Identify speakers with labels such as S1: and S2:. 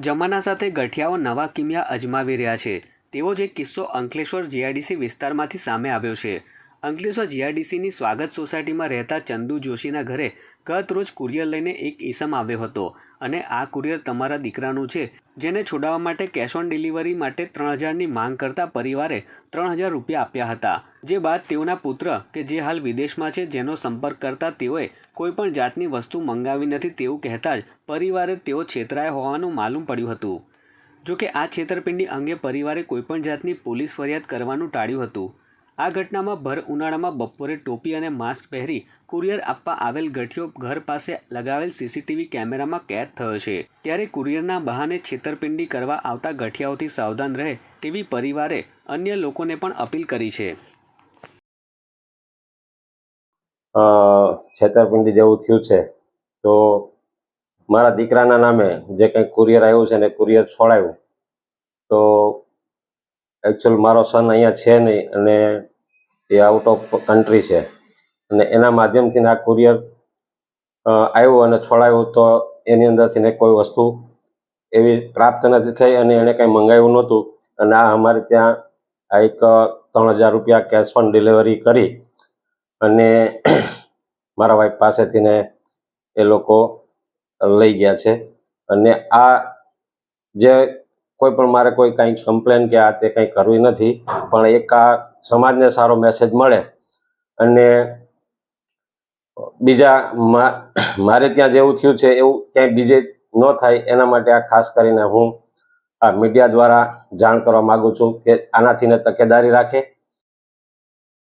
S1: જમાના સાથે ગઠિયાઓ નવા કિમિયા અજમાવી રહ્યા છે. તેવો જ એક કિસ્સો અંકલેશ્વર જીઆઈડીસી વિસ્તારમાંથી સામે આવ્યો છે. અંકલેશ્વર જીઆઈડીસીની સ્વાગત સોસાયટીમાં રહેતા ચંદુ જોશીના ઘરે ગત રોજ કુરિયર લઈને એક ઈસમ આવ્યો હતો અને આ કુરિયર તમારા દીકરાનું છે, જેને છોડાવવા માટે કેશ ઓન ડિલિવરી માટે ત્રણ હજારની માંગ કરતા પરિવારે ત્રણ હજાર રૂપિયા આપ્યા હતા. જે બાદ તેઓના પુત્ર, કે જે હાલ વિદેશમાં છે, જેનો સંપર્ક કરતા તેઓએ કોઈ પણ જાતની વસ્તુ મંગાવી નથી તેવું કહેતા જ પરિવારે તેઓ છેતરાયા હોવાનું માલુમ પડ્યું હતું. જો કે આ છેતરપિંડી અંગે પરિવારે કોઈપણ જાતની પોલીસ ફરિયાદ કરવાનું ટાળ્યું હતું. આ ઘટનામાં ભર ઉનાળામાં બપોરે ટોપી અને માસ્ક પહેરી કુરિયર આપવા આવેલ ગઠિયો ઘર પાસે લગાવેલ સીસીટીવી કેમેરામાં કેદ થયો છે. ત્યારે કુરિયરના બહાને છેતરપિંડી કરવા આવતા ગઠિયાઓથી સાવધાન રહે તેવી પરિવારે અન્ય લોકોને પણ અપીલ કરી છે.
S2: છેતરપિંડી જેવું થયું છે. તો મારા દીકરાના નામે જે કંઈ કુરિયર આવ્યું છે ને કુરિયર છોડાયું. તો એકચ્યુઅલ મારો સન અહીંયા છે નહીં અને એ આઉટ ઓફ કન્ટ્રી છે. અને એના માધ્યમથી આ કુરિયર આવ્યું અને છોડાયું તો એની અંદરથી ને કોઈ વસ્તુ એવી પ્રાપ્ત નથી થઈ અને એણે કંઈ મંગાવ્યું નહોતું. અને આ અમારે ત્યાં આ એક ત્રણ હજાર રૂપિયા કેશ ઓન ડિલિવરી કરી અને મારા વાઈફ પાસેથી ને એ લોકો લઈ ગયા છે. અને આ જે કોઈ પણ મારે કોઈ કાંઈ કમ્પ્લેન કે આ તે કંઈ કરવી નથી, પણ એક આ સમાજને સારો મેસેજ મળે. અને બીજા મારે ત્યાં જેવું થયું છે, એવું ક્યાંય બીજે ન થાય, એના માટે આ ખાસ કરીને હું આ મીડિયા દ્વારા જાણ કરવા માગું છું કે આનાથી ને તકેદારી રાખે